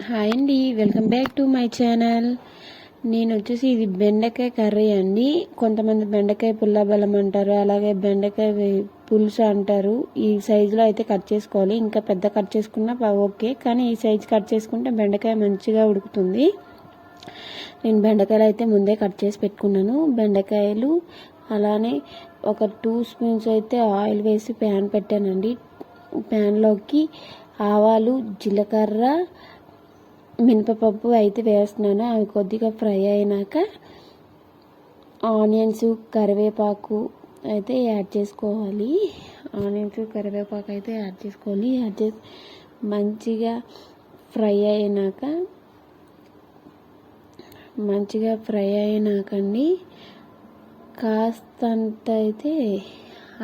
Hi అండి welcome back to my channel నేను వచ్చేసి ఇది బెండకాయ కర్రీ అండి. కొంతమంది బెండకాయ పుల్ల అంటారు అలాగే బెండకాయ పులుసు అంటారు. ఈ సైజులో అయితే కట్ చేసుకోవాలి. ఇంకా పెద్ద కట్ చేసుకున్నా ఓకే కానీ ఈ సైజు కట్ చేసుకుంటే బెండకాయ మంచిగా ఉడుకుతుంది. నేను బెండకాయలు అయితే ముందే కట్ చేసి పెట్టుకున్నాను. బెండకాయలు అలానే ఒక టూ స్పూన్స్ అయితే ఆయిల్ వేసి ప్యాన్ పెట్టానండి. ప్యాన్లోకి ఆవాలు జీలకర్ర మినపప్పు అయితే వేస్తున్నాను. అవి కొద్దిగా ఫ్రై అయినాక ఆనియన్స్ కరివేపాకు అయితే యాడ్ చేసుకోవాలి. ఆనియన్స్ కరివేపాకు అయితే యాడ్ చేసుకోవాలి. యాడ్ చేసి మంచిగా ఫ్రై అయినాక మంచిగా ఫ్రై అయినాకండి కాస్తంత అయితే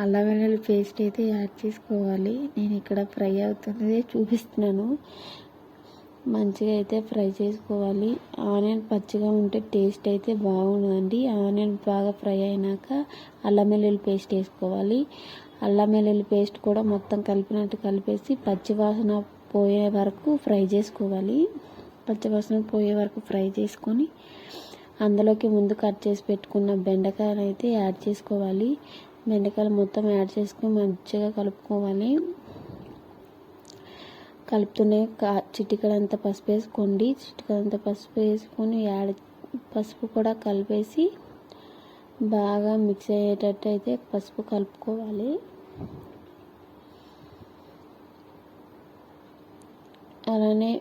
అల్లం వెల్లుల్లి పేస్ట్ అయితే యాడ్ చేసుకోవాలి. నేను ఇక్కడ ఫ్రై అవుతున్నదే చూపిస్తున్నాను. మంచిగా అయితే ఫ్రై చేసుకోవాలి. ఆనియన్ పచ్చిగా ఉంటే టేస్ట్ అయితే బాగుండదండి ఆనియన్ బాగా ఫ్రై అయినాక అల్లం వెల్లుల్లి పేస్ట్ వేసుకోవాలి. అల్లం వెల్లుల్లి పేస్ట్ కూడా మొత్తం కలిపినట్టు కలిపేసి పచ్చివాసన పోయే వరకు ఫ్రై చేసుకోవాలి. పచ్చివాసన పోయే వరకు ఫ్రై చేసుకొని అందులోకి ముందు కట్ చేసి పెట్టుకున్న బెండకాయలు అయితే యాడ్ చేసుకోవాలి. బెండకాయలు మొత్తం యాడ్ చేసుకొని మంచిగా కలుపుకోవాలి. కలుపుతూనే కా చిటికడంత పసుపు వేసుకోండి. చిటికడంత పసుపు వేసుకొని యాడ్ పసుపు కూడా కలిపేసి బాగా మిక్స్ అయ్యేటట్టు అయితే పసుపు కలుపుకోవాలి. అలానే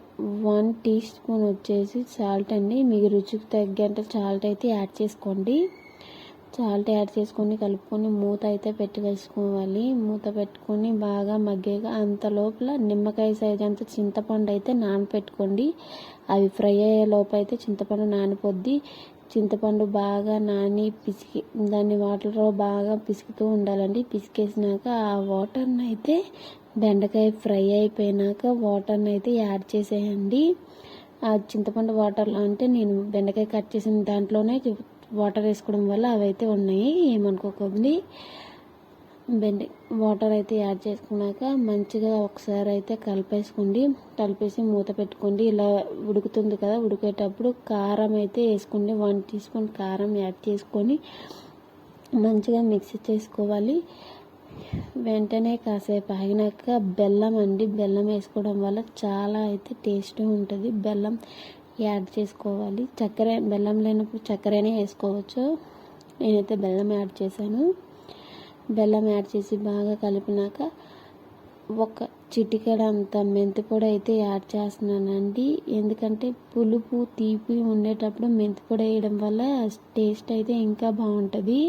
వన్ టీ స్పూన్ వచ్చేసి సాల్ట్ అండి. మీకు రుచికి తగ్గంత సాల్ట్ అయితే యాడ్ చేసుకోండి. సాల్ట్ యాడ్ చేసుకొని కలుపుకొని మూత అయితే పెట్టి వేసుకోవాలి మూత పెట్టుకొని బాగా మగ్గాక అంత లోపల నిమ్మకాయ సైజ్ అంత చింతపండు అయితే నానపెట్టుకోండి. అవి ఫ్రై అయ్యే లోపు అయితే చింతపండు నానిపోద్ది. చింతపండు బాగా నాని పిసికి దాన్ని వాటర్లో బాగా పిసుకుతూ ఉండాలండి. పిసికేసినాక ఆ వాటర్ని అయితే బెండకాయ ఫ్రై అయిపోయినాక వాటర్ని అయితే యాడ్ చేసేయండి. ఆ చింతపండు వాటర్లో అంటే నేను బెండకాయ కట్ చేసిన దాంట్లోనే వాటర్ వేసుకోవడం వల్ల అవైతే ఉన్నాయి. ఏమనుకోకండి బెండ వాటర్ అయితే యాడ్ చేసుకున్నాక మంచిగా ఒకసారి అయితే కలిపేసుకోండి. కలిపేసి మూత పెట్టుకోండి. ఇలా ఉడుకుతుంది కదా ఉడికేటప్పుడు కారం అయితే వేసుకోండి. వన్ టీ స్పూన్ కారం యాడ్ చేసుకొని మంచిగా మిక్స్ చేసుకోవాలి. వెంటనే కాసేపు ఆగినాక బెల్లం అండి. బెల్లం వేసుకోవడం వల్ల చాలా అయితే టేస్ట్ ఉంటుంది. బెల్లం యాడ్ చేసుకోవాలి. చక్కెర బెల్లం లేనప్పుడు చక్కెరనే వేసుకోవచ్చు. నేనైతే బెల్లం యాడ్ చేశాను. బెల్లం యాడ్ చేసి బాగా కలిపినాక ఒక చిటికెడ అంత మెంతి పొడి అయితే యాడ్ చేస్తున్నానండి. ఎందుకంటే పులుపు తీపి ఉండేటప్పుడు మెంతి పొడి వేయడం వల్ల టేస్ట్ అయితే ఇంకా బాగుంటుంది.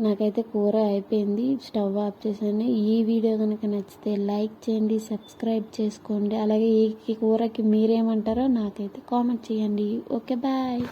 నాకైతే కూర అయిపోయింది. స్టవ్ ఆఫ్ చేశాను. ఈ వీడియో కనుక నచ్చితే లైక్ చేయండి సబ్స్క్రైబ్ చేసుకోండి. అలాగే ఈ కూరకి మీరేమంటారో నాకైతే కామెంట్ చేయండి. Okay bye.